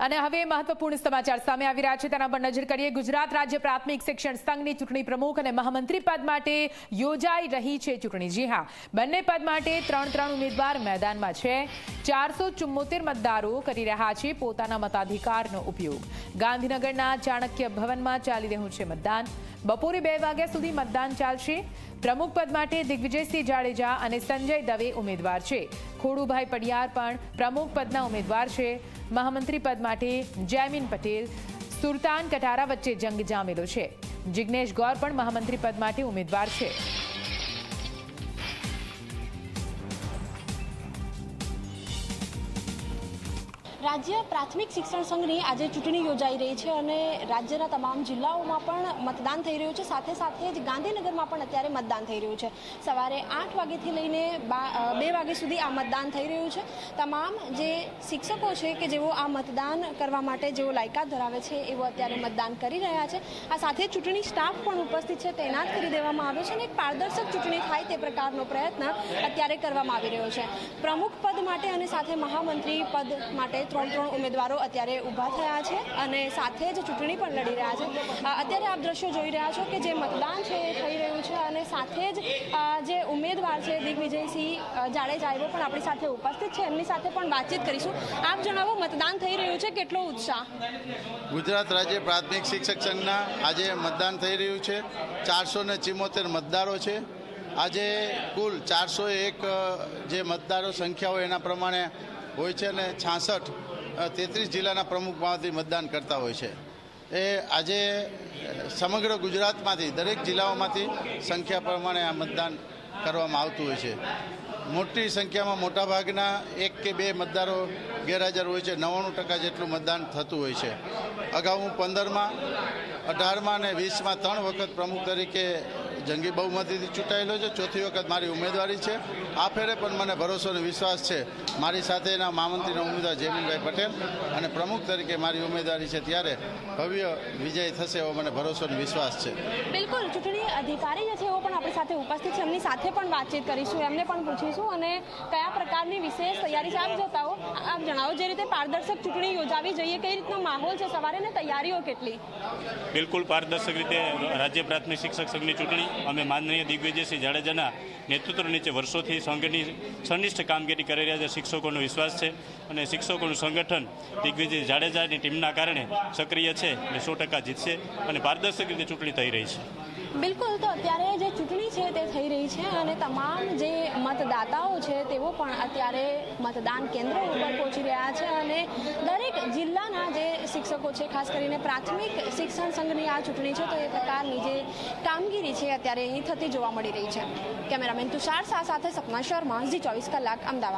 અને હવે મહત્વપૂર્ણ સમાચાર સામે આવી રહ્યા છે. તેના પર નજર કરીએ. ગુજરાત રાજ્ય પ્રાથમિક શિક્ષણ સંઘની ચૂંટણી પ્રમુખ અને મહામંત્રી પદ માટે યોજાઈ રહી છે ચૂંટણી. જી હા, બંને પદ માટે ત્રણ ત્રણ ઉમેદવાર મેદાનમાં છે. ચારસો મતદારો કરી રહ્યા છે પોતાના મતાધિકારનો ઉપયોગ. ગાંધીનગરના ચાણક્ય ભવનમાં ચાલી રહ્યું છે મતદાન. બપોરે બે વાગ્યા સુધી મતદાન ચાલશે. પ્રમુખ પદ માટે દિગ્વિજયસિંહ જાડેજા અને સંજય દવે ઉમેદવાર છે. ખોડુભાઈ પડિયાર પણ પ્રમુખ પદના ઉમેદવાર છે. મહામંત્રી પદ માટે જયમીન પટેલ, સુરતાન કટારા વચ્ચે જંગ જામેલો છે. જિગ્નેશ ગૌર પણ મહામંત્રી પદ માટે ઉમેદવાર છે. રાજ્ય પ્રાથમિક શિક્ષણ સંઘની આજે ચૂંટણી યોજાઈ રહી છે અને રાજ્યના તમામ જિલ્લાઓમાં પણ મતદાન થઈ રહ્યું છે. સાથે સાથે જ ગાંધીનગરમાં પણ અત્યારે મતદાન થઈ રહ્યું છે. સવારે આઠ વાગ્યાથી લઈને બા- વાગ્યા સુધી આ મતદાન થઈ રહ્યું છે. તમામ જે શિક્ષકો છે કે જેઓ આ મતદાન કરવા માટે જેઓ લાયકાત ધરાવે છે એવો અત્યારે મતદાન કરી રહ્યા છે. આ સાથે ચૂંટણી સ્ટાફ પણ ઉપસ્થિત છે. તૈનાત કરી દેવામાં આવ્યો છે અને એક પારદર્શક ચૂંટણી થાય તે પ્રકારનો પ્રયત્ન અત્યારે કરવામાં આવી રહ્યો છે. પ્રમુખ પદ માટે અને સાથે મહામંત્રી પદ માટે ત્રણ ત્રણ ઉમેદવારો અત્યારે ઊભા થયા છે અને સાથે જ ચૂંટણી પણ લડી રહ્યા છે. અત્યારે આપ દ્રશ્યો જોઈ રહ્યા છો કે જે મતદાન છે એ થઈ રહ્યું છે અને સાથે જ જે ઉમેદવાર છે દિગ્વિજયસિંહ જાડેજા એવો પણ આપણી સાથે ઉપસ્થિત છે. એમની સાથે પણ વાતચીત કરીશું. આપ જણાવો, મતદાન થઈ રહ્યું છે? કેટલો ઉત્સાહ? ગુજરાત રાજ્ય પ્રાથમિક શિક્ષક સંઘના આજે મતદાન થઈ રહ્યું છે. ચારસો ને મતદારો છે. આજે કુલ ચારસો એક જે મતદારો સંખ્યા હોય એના પ્રમાણે હોય છે અને છાસઠ તેત્રીસ જિલ્લાના પ્રમુખમાંથી મતદાન કરતા હોય છે. એ આજે સમગ્ર ગુજરાતમાંથી, દરેક જિલ્લાઓમાંથી સંખ્યા પ્રમાણે આ મતદાન કરવામાં આવતું હોય છે. મોટી સંખ્યામાં મોટાભાગના એક કે બે મતદારો ગેરહાજર હોય છે. નવ્વાણું ટકા જેટલું મતદાન થતું હોય છે. અગાઉ હું પંદરમાં, અઢારમાં અને વીસમાં ત્રણ વખત પ્રમુખ તરીકે જંગી બહુમતીથી ચૂંટાયેલો છે. ચોથી વખત મારી ઉમેદવારી છે. આ ફેરે પણ મને ભરોસો અને વિશ્વાસ છે. મારી સાથે એના મહામંત્રીના ઉમેદવાર જયમીનભાઈ પટેલ અને પ્રમુખ તરીકે મારી ઉમેદવારી છે. ત્યારે ભવ્ય વિજય થશે એવો મને ભરોસો અને વિશ્વાસ છે. બિલકુલ. ચૂંટણી અધિકારી જે છે એવો પણ આપણી સાથે ઉપસ્થિત છે. એમની સાથે પણ વાતચીત કરીશું. એમને પણ પૂછીશું અને કયા પ્રકારની વિશેષ તૈયારી છે. આપ હો આપ જણાવો જે રીતે પારદર્શક ચૂંટણી યોજાવી જોઈએ કઈ રીતનો માહોલ છે? સવારે ને તૈયારીઓ કેટલી? બિલકુલ પારદર્શક રીતે રાજ્ય પ્રાથમિક શિક્ષક સંઘની ચૂંટણી અમે માનનીય દિગ્વિજયસિંહ જાડેજાના નેતૃત્વ નીચે વર્ષોથી સંઘની સનિષ્ઠ કામગીરી કરી રહ્યા છે. શિક્ષકોનો વિશ્વાસ છે અને શિક્ષકોનું સંગઠન દિગ્વિજય જાડેજાની ટીમના કારણે સક્રિય છે અને સો ટકા જીતશે અને પારદર્શક રીતે ચૂંટણી થઈ રહી છે. બિલકુલ, તો અત્યારે જે ચૂંટણી છે તે થઈ રહી છે અને તમામ જે મતદાતાઓ છે તેઓ પણ અત્યારે મતદાન કેન્દ્રો ઉપર પહોંચી રહ્યા છે અને દરેક જિલ્લાના જે શિક્ષકો છે, ખાસ કરીને પ્રાથમિક શિક્ષણ સંઘની આ ચૂંટણી છે, તો એ પ્રકારની જે કામગીરી છે, અત્યારે અહીં થતી જોવા મળી રહી છે. કેમેરામેન તુષાર શાહ સાથે સપના શર્મા, ઝી ચોવીસ કલાક, અમદાવાદ.